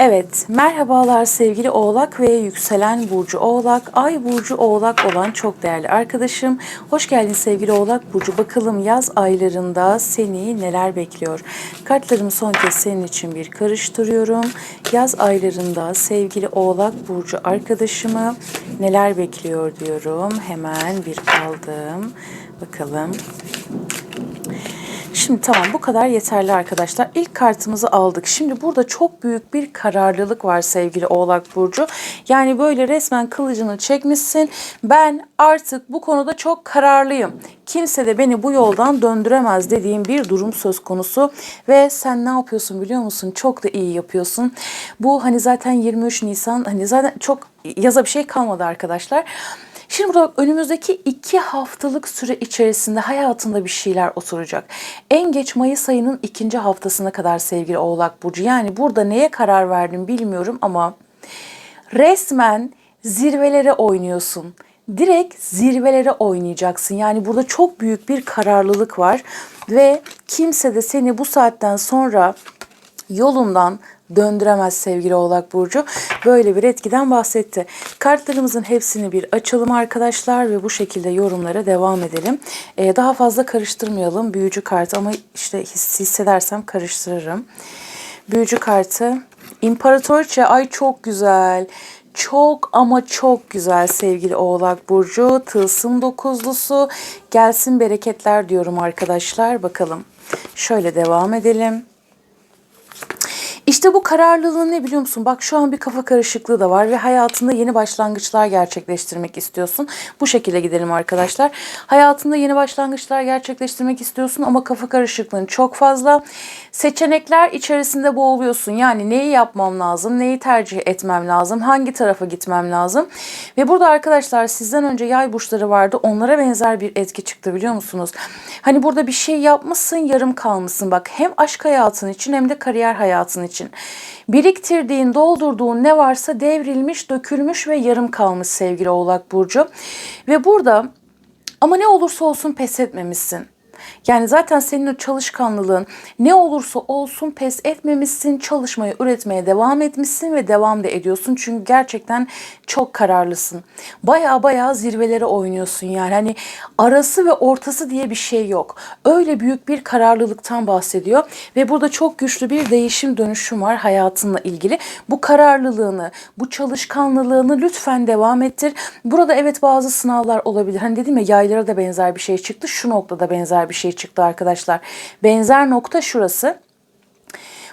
Evet, merhabalar sevgili Oğlak ve yükselen Burcu Oğlak, Ay Burcu Oğlak olan çok değerli arkadaşım. Hoş geldin sevgili Oğlak Burcu. Bakalım yaz aylarında seni neler bekliyor? Kartlarımı son kez senin için bir karıştırıyorum. Yaz aylarında sevgili Oğlak Burcu arkadaşımı neler bekliyor diyorum. Hemen bir aldım. Bakalım. Şimdi tamam bu kadar yeterli arkadaşlar. İlk kartımızı aldık. Şimdi burada çok büyük bir kararlılık var sevgili Oğlak Burcu. Yani böyle resmen kılıcını çekmişsin. Ben artık bu konuda çok kararlıyım. Kimse de beni bu yoldan döndüremez dediğim bir durum söz konusu. Ve sen ne yapıyorsun biliyor musun? Çok da iyi yapıyorsun. Bu hani zaten 23 Nisan hani zaten çok yaza bir şey kalmadı arkadaşlar. Şimdi burada önümüzdeki iki haftalık süre içerisinde hayatında bir şeyler oturacak. En geç Mayıs ayının ikinci haftasına kadar sevgili Oğlak Burcu. Yani burada neye karar verdim bilmiyorum ama resmen zirvelere oynuyorsun. Direkt zirvelere oynayacaksın. Yani burada çok büyük bir kararlılık var ve kimse de seni bu saatten sonra yolundan döndüremez sevgili Oğlak Burcu. Böyle bir etkiden bahsetti. Kartlarımızın hepsini bir açalım arkadaşlar ve bu şekilde yorumlara devam edelim. Ee, daha fazla karıştırmayalım büyücü kartı ama işte his- hissedersem karıştırırım. Büyücü kartı. İmparatoriçe ay çok güzel. Çok ama çok güzel sevgili Oğlak Burcu. Tılsım dokuzlusu. Gelsin bereketler diyorum arkadaşlar. Bakalım. Şöyle devam edelim. İşte bu kararlılığın ne biliyor musun? Bak şu an bir kafa karışıklığı da var ve hayatında yeni başlangıçlar gerçekleştirmek istiyorsun. Bu şekilde gidelim arkadaşlar. Hayatında yeni başlangıçlar gerçekleştirmek istiyorsun ama kafa karışıklığın çok fazla. Seçenekler içerisinde boğuluyorsun. Yani neyi yapmam lazım, neyi tercih etmem lazım, hangi tarafa gitmem lazım. Ve burada arkadaşlar sizden önce yay burçları vardı. Onlara benzer bir etki çıktı biliyor musunuz? Hani burada bir şey yapmışsın, yarım kalmışsın. Bak hem aşk hayatın için hem de kariyer hayatın için. Biriktirdiğin, doldurduğun ne varsa devrilmiş, dökülmüş ve yarım kalmış sevgili Oğlak Burcu. Ve burada ama ne olursa olsun pes etmemişsin. Yani zaten senin o çalışkanlığın ne olursa olsun pes etmemişsin, çalışmaya, üretmeye devam etmişsin ve devam da ediyorsun. Çünkü gerçekten çok kararlısın. Baya baya zirvelere oynuyorsun yani. Hani arası ve ortası diye bir şey yok. Öyle büyük bir kararlılıktan bahsediyor ve burada çok güçlü bir değişim dönüşüm var hayatınla ilgili. Bu kararlılığını, bu çalışkanlılığını lütfen devam ettir. Burada evet bazı sınavlar olabilir. Hani dedim ya yaylara da benzer bir şey çıktı. Şu noktada benzer bir şey çıktı arkadaşlar. Benzer nokta şurası.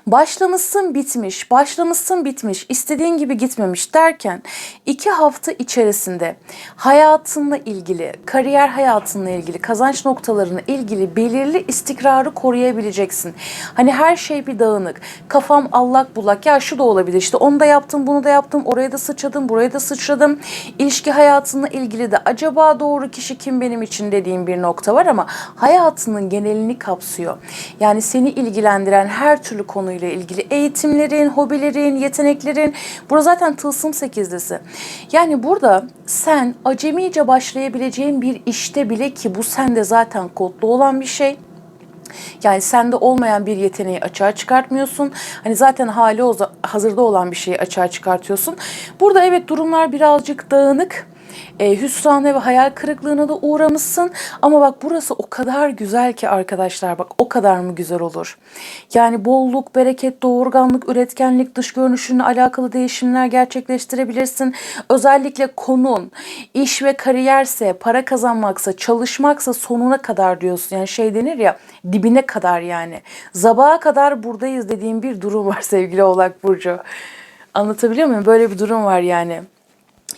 Başlamışsın bitmiş, başlamışsın bitmiş, istediğin gibi gitmemiş derken iki hafta içerisinde hayatınla ilgili, kariyer hayatınla ilgili, kazanç noktalarına ilgili belirli istikrarı koruyabileceksin. Hani her şey bir dağınık, kafam allak bullak, ya şu da olabilir işte onu da yaptım, bunu da yaptım, oraya da sıçradım, buraya da sıçradım. İlişki hayatınla ilgili de acaba doğru kişi kim benim için dediğim bir nokta var ama hayatının genelini kapsıyor. Yani seni ilgilendiren her türlü konu konuyla ilgili eğitimlerin, hobilerin, yeteneklerin. Burada zaten tılsım sekizlisi. Yani burada sen acemice başlayabileceğin bir işte bile ki bu sende zaten kodlu olan bir şey. Yani sende olmayan bir yeteneği açığa çıkartmıyorsun. Hani zaten hali hazırda olan bir şeyi açığa çıkartıyorsun. Burada evet durumlar birazcık dağınık e, hüsrana ve hayal kırıklığına da uğramışsın. Ama bak burası o kadar güzel ki arkadaşlar bak o kadar mı güzel olur. Yani bolluk, bereket, doğurganlık, üretkenlik, dış görünüşünle alakalı değişimler gerçekleştirebilirsin. Özellikle konun iş ve kariyerse, para kazanmaksa, çalışmaksa sonuna kadar diyorsun. Yani şey denir ya dibine kadar yani. Zabağa kadar buradayız dediğim bir durum var sevgili Oğlak Burcu. Anlatabiliyor muyum? Böyle bir durum var yani.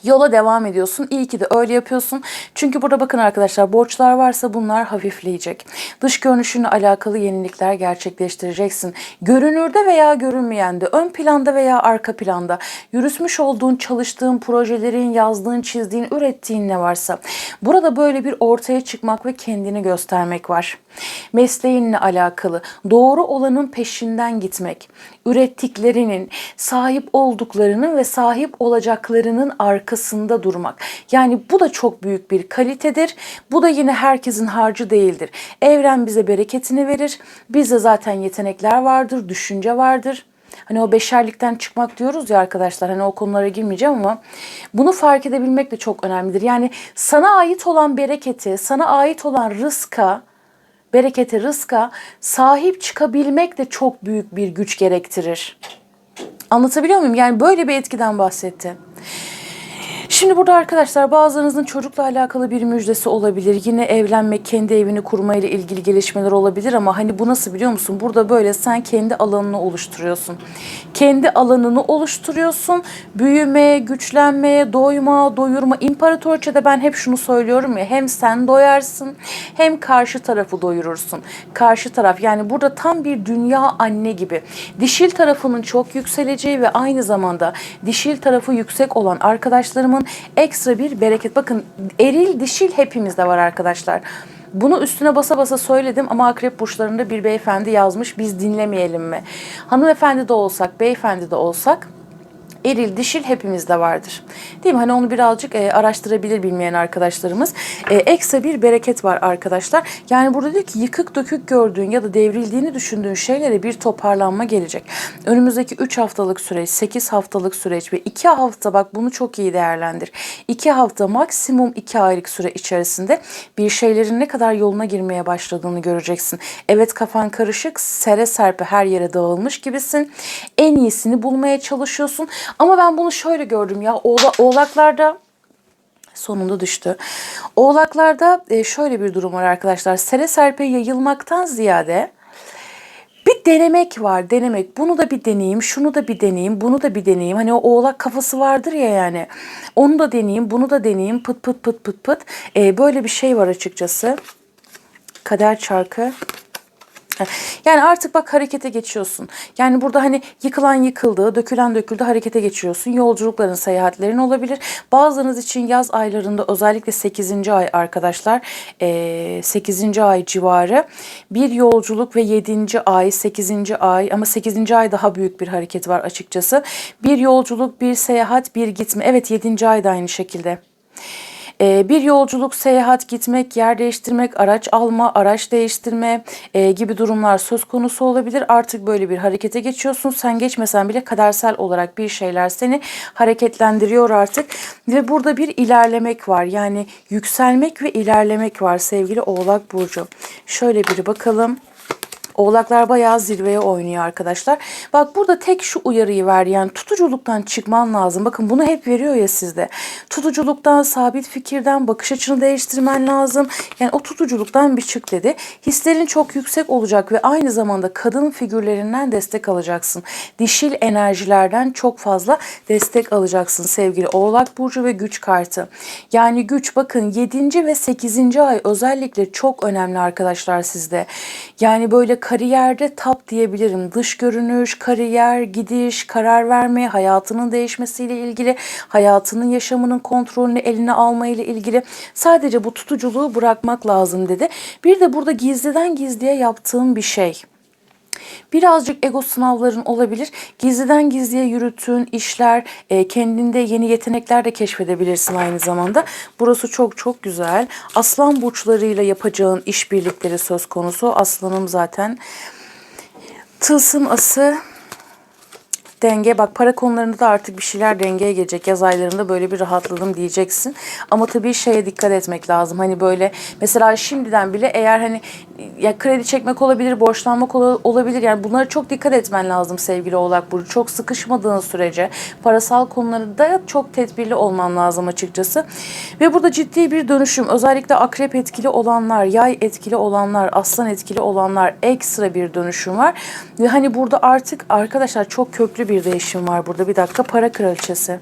Yola devam ediyorsun. İyi ki de öyle yapıyorsun. Çünkü burada bakın arkadaşlar borçlar varsa bunlar hafifleyecek. Dış görünüşünle alakalı yenilikler gerçekleştireceksin. Görünürde veya görünmeyende, ön planda veya arka planda yürütmüş olduğun, çalıştığın projelerin, yazdığın, çizdiğin, ürettiğin ne varsa. Burada böyle bir ortaya çıkmak ve kendini göstermek var. Mesleğinle alakalı doğru olanın peşinden gitmek, ürettiklerinin, sahip olduklarının ve sahip olacaklarının arkasında durmak. Yani bu da çok büyük bir kalitedir. Bu da yine herkesin harcı değildir. Evren bize bereketini verir. Bizde zaten yetenekler vardır, düşünce vardır. Hani o beşerlikten çıkmak diyoruz ya arkadaşlar. Hani o konulara girmeyeceğim ama bunu fark edebilmek de çok önemlidir. Yani sana ait olan bereketi, sana ait olan rızka, berekete, rızka sahip çıkabilmek de çok büyük bir güç gerektirir. Anlatabiliyor muyum? Yani böyle bir etkiden bahsetti. Şimdi burada arkadaşlar bazılarınızın çocukla alakalı bir müjdesi olabilir. Yine evlenmek, kendi evini kurma ile ilgili gelişmeler olabilir ama hani bu nasıl biliyor musun? Burada böyle sen kendi alanını oluşturuyorsun. Kendi alanını oluşturuyorsun. Büyüme, güçlenmeye, doyma, doyurma. İmparatorçada ben hep şunu söylüyorum ya hem sen doyarsın hem karşı tarafı doyurursun. Karşı taraf yani burada tam bir dünya anne gibi. Dişil tarafının çok yükseleceği ve aynı zamanda dişil tarafı yüksek olan arkadaşlarımın ekstra bir bereket. Bakın eril dişil hepimizde var arkadaşlar. Bunu üstüne basa basa söyledim ama akrep burçlarında bir beyefendi yazmış biz dinlemeyelim mi? Hanımefendi de olsak, beyefendi de olsak eril dişil hepimizde vardır. Değil mi? Hani onu birazcık e, araştırabilir bilmeyen arkadaşlarımız. E, ekstra bir bereket var arkadaşlar. Yani burada diyor ki yıkık dökük gördüğün ya da devrildiğini düşündüğün şeylere bir toparlanma gelecek. Önümüzdeki 3 haftalık süreç, 8 haftalık süreç ve 2 hafta bak bunu çok iyi değerlendir. 2 hafta maksimum 2 aylık süre içerisinde bir şeylerin ne kadar yoluna girmeye başladığını göreceksin. Evet kafan karışık, sere serpe her yere dağılmış gibisin. En iyisini bulmaya çalışıyorsun. Ama ben bunu şöyle gördüm ya oğla, oğlaklarda sonunda düştü. Oğlaklarda e, şöyle bir durum var arkadaşlar. Sere serpe yayılmaktan ziyade bir denemek var, denemek. Bunu da bir deneyeyim, şunu da bir deneyeyim, bunu da bir deneyeyim. Hani o oğlak kafası vardır ya yani. Onu da deneyeyim, bunu da deneyeyim. Pıt pıt pıt pıt pıt. E, böyle bir şey var açıkçası. Kader çarkı. Yani artık bak harekete geçiyorsun. Yani burada hani yıkılan yıkıldı, dökülen döküldü harekete geçiyorsun. Yolculukların, seyahatlerin olabilir. Bazılarınız için yaz aylarında özellikle 8. ay arkadaşlar 8. ay civarı bir yolculuk ve 7. ay, 8. ay ama 8. ay daha büyük bir hareket var açıkçası. Bir yolculuk, bir seyahat, bir gitme. Evet 7. ay da aynı şekilde. Ee, bir yolculuk, seyahat, gitmek, yer değiştirmek, araç alma, araç değiştirme e, gibi durumlar söz konusu olabilir. Artık böyle bir harekete geçiyorsun. Sen geçmesen bile kadersel olarak bir şeyler seni hareketlendiriyor artık. Ve burada bir ilerlemek var. Yani yükselmek ve ilerlemek var sevgili Oğlak Burcu. Şöyle bir bakalım. Oğlaklar bayağı zirveye oynuyor arkadaşlar. Bak burada tek şu uyarıyı ver yani tutuculuktan çıkman lazım. Bakın bunu hep veriyor ya sizde. Tutuculuktan, sabit fikirden, bakış açını değiştirmen lazım. Yani o tutuculuktan bir çık dedi. Hislerin çok yüksek olacak ve aynı zamanda kadın figürlerinden destek alacaksın. Dişil enerjilerden çok fazla destek alacaksın sevgili Oğlak Burcu ve güç kartı. Yani güç bakın 7. ve 8. ay özellikle çok önemli arkadaşlar sizde. Yani böyle kariyerde tap diyebilirim. Dış görünüş, kariyer, gidiş, karar verme, hayatının değişmesiyle ilgili, hayatının yaşamının kontrolünü eline alma ile ilgili sadece bu tutuculuğu bırakmak lazım dedi. Bir de burada gizliden gizliye yaptığım bir şey. Birazcık ego sınavların olabilir. Gizliden gizliye yürüttüğün işler, e, kendinde yeni yetenekler de keşfedebilirsin aynı zamanda. Burası çok çok güzel. Aslan burçlarıyla yapacağın işbirlikleri söz konusu. Aslanım zaten tılsım ası denge bak para konularında da artık bir şeyler dengeye gelecek. Yaz aylarında böyle bir rahatladım diyeceksin. Ama tabii şeye dikkat etmek lazım. Hani böyle mesela şimdiden bile eğer hani ya kredi çekmek olabilir, borçlanmak olabilir. Yani bunlara çok dikkat etmen lazım sevgili Oğlak Burcu. Çok sıkışmadığın sürece parasal konularda çok tedbirli olman lazım açıkçası. Ve burada ciddi bir dönüşüm. Özellikle akrep etkili olanlar, yay etkili olanlar, aslan etkili olanlar ekstra bir dönüşüm var. Ve hani burada artık arkadaşlar çok köklü bir değişim var burada. Bir dakika para kraliçesi.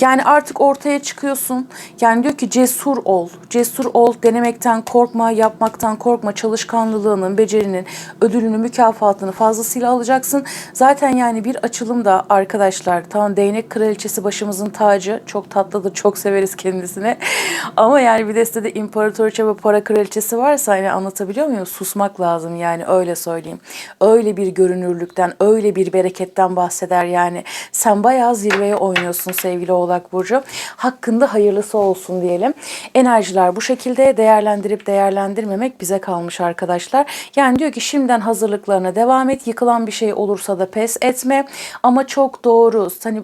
Yani artık ortaya çıkıyorsun. Yani diyor ki cesur ol. Cesur ol. Denemekten korkma, yapmaktan korkma. Çalışkanlılığının, becerinin ödülünü, mükafatını fazlasıyla alacaksın. Zaten yani bir açılımda arkadaşlar tamam değnek kraliçesi başımızın tacı. Çok tatlıdır. Çok severiz kendisini. Ama yani bir destede imparatoriçe ve para kraliçesi varsa hani anlatabiliyor muyum? Susmak lazım yani öyle söyleyeyim. Öyle bir görünürlükten, öyle bir bereketten bahseder yani. Sen bayağı zirveye oynuyorsun sevgili Oğlak Burcu. Hakkında hayırlısı olsun diyelim. Enerjiler bu şekilde değerlendirip değerlendirmemek bize kalmış arkadaşlar. Yani diyor ki şimdiden hazırlıklarına devam et. Yıkılan bir şey olursa da pes etme. Ama çok doğru. Hani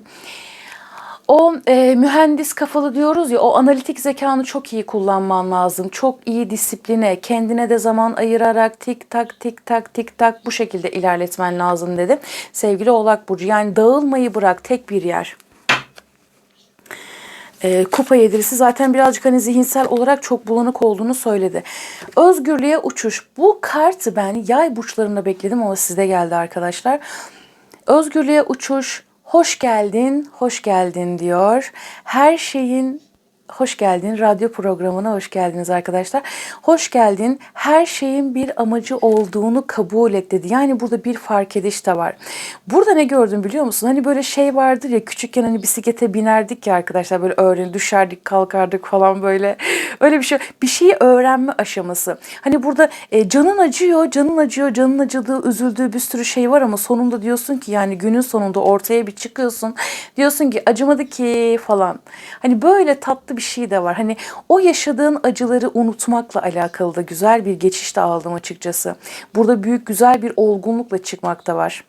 o e, mühendis kafalı diyoruz ya o analitik zekanı çok iyi kullanman lazım. Çok iyi disipline, kendine de zaman ayırarak tik tak tik tak tik tak bu şekilde ilerletmen lazım dedi. Sevgili Oğlak Burcu yani dağılmayı bırak tek bir yer. E, kupa yedilisi zaten birazcık hani zihinsel olarak çok bulanık olduğunu söyledi. Özgürlüğe uçuş. Bu kartı ben yay burçlarında bekledim ama sizde geldi arkadaşlar. Özgürlüğe uçuş, hoş geldin, hoş geldin diyor. Her şeyin Hoş geldin. Radyo programına hoş geldiniz arkadaşlar. Hoş geldin. Her şeyin bir amacı olduğunu kabul et dedi. Yani burada bir fark ediş de var. Burada ne gördüm biliyor musun? Hani böyle şey vardır ya küçükken hani bisiklete binerdik ya arkadaşlar böyle öğren düşerdik kalkardık falan böyle. Öyle bir şey. Bir şeyi öğrenme aşaması. Hani burada e, canın acıyor, canın acıyor, canın acıdığı, üzüldüğü bir sürü şey var ama sonunda diyorsun ki yani günün sonunda ortaya bir çıkıyorsun. Diyorsun ki acımadı ki falan. Hani böyle tatlı bir şey de var. Hani o yaşadığın acıları unutmakla alakalı da güzel bir geçiş de aldım açıkçası. Burada büyük güzel bir olgunlukla çıkmak da var.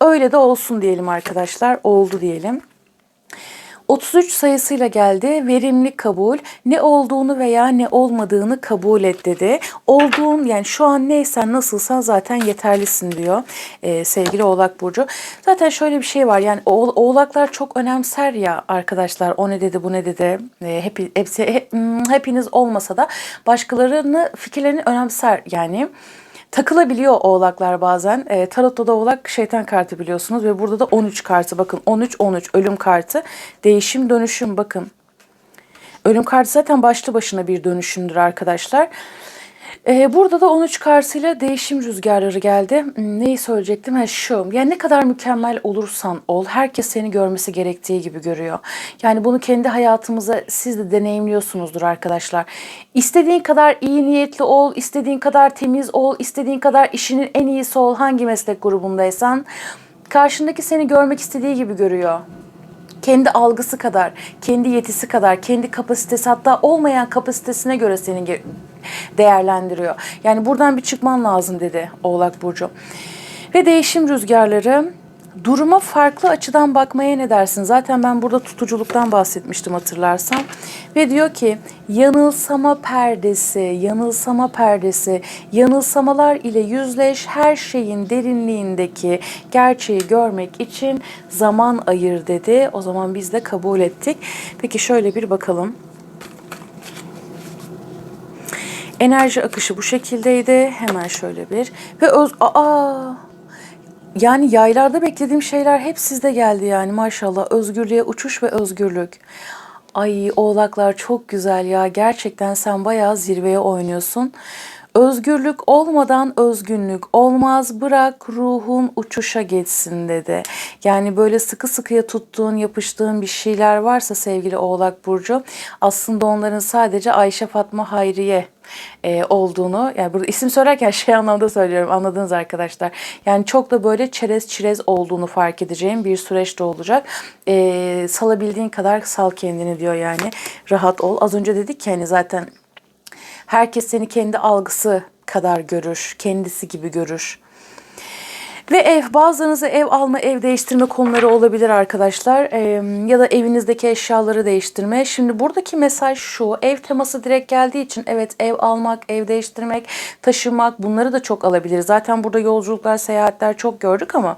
Öyle de olsun diyelim arkadaşlar. Oldu diyelim. 33 sayısıyla geldi. Verimli kabul. Ne olduğunu veya ne olmadığını kabul et dedi. Olduğun yani şu an neysen nasılsan zaten yeterlisin diyor ee, sevgili Oğlak Burcu. Zaten şöyle bir şey var yani oğ- oğlaklar çok önemser ya arkadaşlar. O ne dedi bu ne dedi. Ee, hep, hepsi, hep, hmm, hepiniz olmasa da başkalarını fikirlerini önemser yani takılabiliyor oğlaklar bazen. E, tarotta da oğlak şeytan kartı biliyorsunuz ve burada da 13 kartı. Bakın 13 13 ölüm kartı. Değişim dönüşüm bakın. Ölüm kartı zaten başlı başına bir dönüşümdür arkadaşlar. Ee, burada da 13 kartıyla değişim rüzgarları geldi. Hmm, Neyi söyleyecektim? Ha, şu. Yani ne kadar mükemmel olursan ol, herkes seni görmesi gerektiği gibi görüyor. Yani bunu kendi hayatımıza siz de deneyimliyorsunuzdur arkadaşlar. İstediğin kadar iyi niyetli ol, istediğin kadar temiz ol, istediğin kadar işinin en iyisi ol, hangi meslek grubundaysan karşındaki seni görmek istediği gibi görüyor kendi algısı kadar, kendi yetisi kadar, kendi kapasitesi hatta olmayan kapasitesine göre seni değerlendiriyor. Yani buradan bir çıkman lazım dedi Oğlak Burcu. Ve değişim rüzgarları duruma farklı açıdan bakmaya ne dersin? Zaten ben burada tutuculuktan bahsetmiştim hatırlarsan. Ve diyor ki yanılsama perdesi, yanılsama perdesi, yanılsamalar ile yüzleş her şeyin derinliğindeki gerçeği görmek için zaman ayır dedi. O zaman biz de kabul ettik. Peki şöyle bir bakalım. Enerji akışı bu şekildeydi. Hemen şöyle bir. Ve öz... Aa! Yani yaylarda beklediğim şeyler hep sizde geldi yani maşallah. Özgürlüğe uçuş ve özgürlük. Ay oğlaklar çok güzel ya. Gerçekten sen bayağı zirveye oynuyorsun. Özgürlük olmadan özgünlük olmaz bırak ruhun uçuşa geçsin dedi. Yani böyle sıkı sıkıya tuttuğun yapıştığın bir şeyler varsa sevgili Oğlak Burcu aslında onların sadece Ayşe Fatma Hayriye e, olduğunu yani burada isim söylerken şey anlamda söylüyorum anladınız arkadaşlar. Yani çok da böyle çerez çirez olduğunu fark edeceğim bir süreç de olacak. E, salabildiğin kadar sal kendini diyor yani rahat ol. Az önce dedik ki hani zaten herkes seni kendi algısı kadar görür, kendisi gibi görür. Ve ev, bazılarınızda ev alma, ev değiştirme konuları olabilir arkadaşlar. Ee, ya da evinizdeki eşyaları değiştirme. Şimdi buradaki mesaj şu, ev teması direkt geldiği için evet ev almak, ev değiştirmek, taşımak bunları da çok alabilir. Zaten burada yolculuklar, seyahatler çok gördük ama...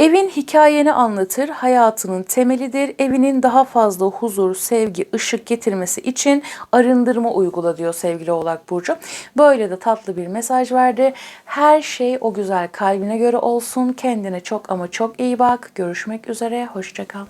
Evin hikayeni anlatır, hayatının temelidir. Evinin daha fazla huzur, sevgi, ışık getirmesi için arındırma uygula diyor sevgili Oğlak Burcu. Böyle de tatlı bir mesaj verdi. Her şey o güzel kalbine göre olsun. Kendine çok ama çok iyi bak. Görüşmek üzere. Hoşçakal.